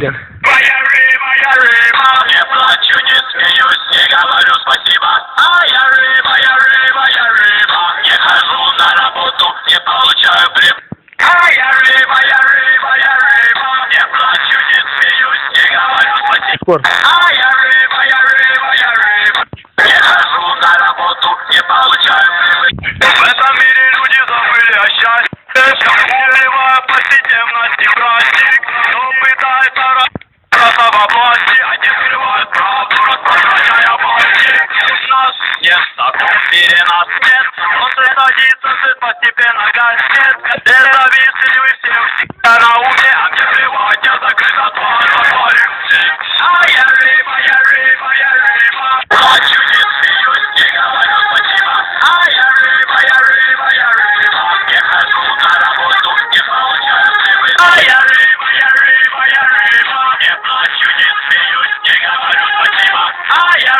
блин. Моя рыба, я рыба, не плачу, не смеюсь, не говорю спасибо. А я рыба, я рыба, я рыба, не хожу на работу, не получаю прибыль. А. Спорт. А я рыба, я рыба, я рыба, не хожу на работу, не получаю нас нет закон, в мире нас нет, он садится, свет постепенно гаснет. Вы все всегда на уме, а мне плевать, я закрыт от вас, говорю всем. А я рыба, я рыба, я рыба, плачу, не смеюсь, не говорю спасибо. А я рыба, я рыба, я рыба, не хожу на работу, не получаю прибыль. А я рыба, я рыба, я рыба, не плачу, не смеюсь, не говорю спасибо. А я